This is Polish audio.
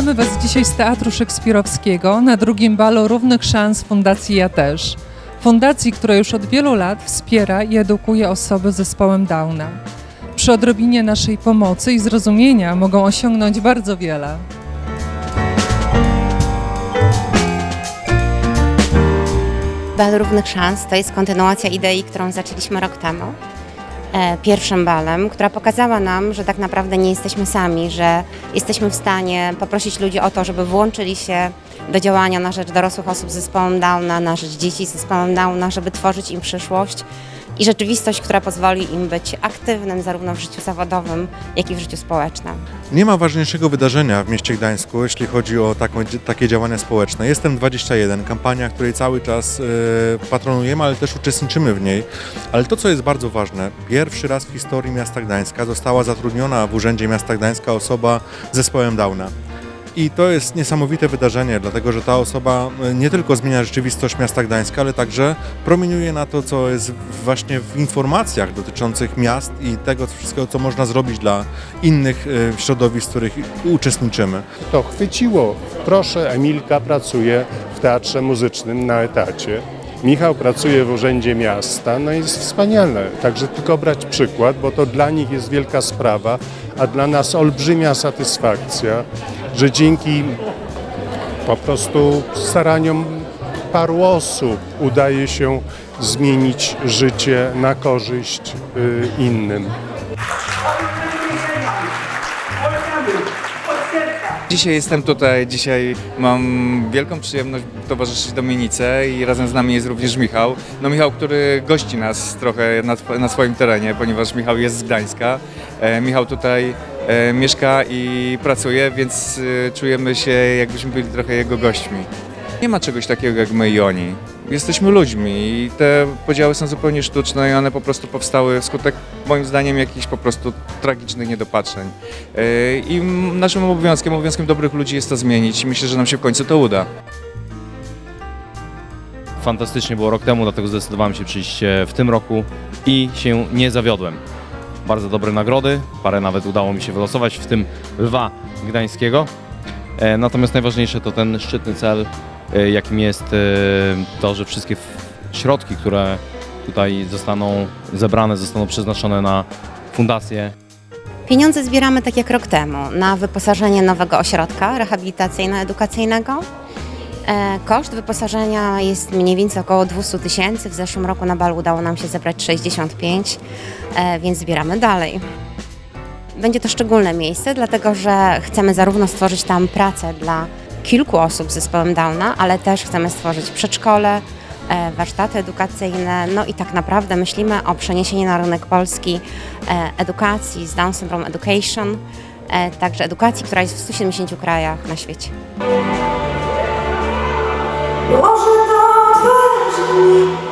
Witamy Was dzisiaj z Teatru Szekspirowskiego na drugim balu Równych Szans Fundacji Ja Też. Fundacji, która już od wielu lat wspiera i edukuje osoby z zespołem Downa. Przy odrobinie naszej pomocy i zrozumienia mogą osiągnąć bardzo wiele. Bal Równych Szans to jest kontynuacja idei, którą zaczęliśmy rok temu. E, Pierwszym balem, która pokazała nam, że tak naprawdę nie jesteśmy sami, że jesteśmy w stanie poprosić ludzi o to, żeby włączyli się do działania na rzecz dorosłych osób z zespołem Downa, na rzecz dzieci z zespołem Downa, żeby tworzyć im przyszłość i rzeczywistość, która pozwoli im być aktywnym zarówno w życiu zawodowym, jak i w życiu społecznym. Nie ma ważniejszego wydarzenia w mieście Gdańsku, jeśli chodzi o taką, takie działania społeczne. Jestem 21, kampania, której cały czas e, patronujemy, ale też uczestniczymy w niej. Ale to, co jest bardzo ważne, pierwszy raz w historii miasta Gdańska została zatrudniona w Urzędzie Miasta Gdańska osoba z zespołem Downa. I to jest niesamowite wydarzenie, dlatego że ta osoba e, nie tylko zmienia rzeczywistość miasta Gdańska, ale także promieniuje na to, co jest właśnie w informacjach dotyczących miast i tego wszystkiego, co można zrobić dla innych e, środowisk, w których uczestniczymy. To chwyciło. Proszę, Emilka pracuje w Teatrze Muzycznym na etacie. Michał pracuje w Urzędzie Miasta, no jest wspaniale. Także tylko brać przykład, bo to dla nich jest wielka sprawa, a dla nas olbrzymia satysfakcja, że dzięki po prostu staraniom paru osób udaje się zmienić życie na korzyść y, innym. Dzisiaj jestem tutaj, dzisiaj mam wielką przyjemność towarzyszyć Dominice i razem z nami jest również Michał. No Michał, który gości nas trochę na, na swoim terenie, ponieważ Michał jest z Gdańska. E, Michał tutaj e, mieszka i pracuje, więc e, czujemy się jakbyśmy byli trochę jego gośćmi. Nie ma czegoś takiego jak my i oni. Jesteśmy ludźmi i te podziały są zupełnie sztuczne i one po prostu powstały wskutek moim zdaniem jakichś po prostu tragicznych niedopatrzeń. I naszym obowiązkiem, obowiązkiem dobrych ludzi jest to zmienić i myślę, że nam się w końcu to uda. Fantastycznie było rok temu, dlatego zdecydowałem się przyjść w tym roku i się nie zawiodłem. Bardzo dobre nagrody, parę nawet udało mi się wylosować, w tym lwa gdańskiego. E, Natomiast najważniejsze to ten szczytny cel, e, jakim jest e, to, że wszystkie środki, które tutaj zostaną zebrane, zostaną przeznaczone na fundację Pieniądze zbieramy tak jak rok temu na wyposażenie nowego ośrodka rehabilitacyjno-edukacyjnego. E, Koszt wyposażenia jest mniej więcej około 200 tysięcy. W zeszłym roku na balu udało nam się zebrać 65, e, więc zbieramy dalej. Będzie to szczególne miejsce, dlatego że chcemy zarówno stworzyć tam pracę dla kilku osób z zespołem Downa, ale też chcemy stworzyć przedszkole, e, warsztaty edukacyjne, no i tak naprawdę myślimy o przeniesieniu na rynek polski edukacji z Down Syndrome Education, także edukacji, która jest w 170 krajach na świecie. Música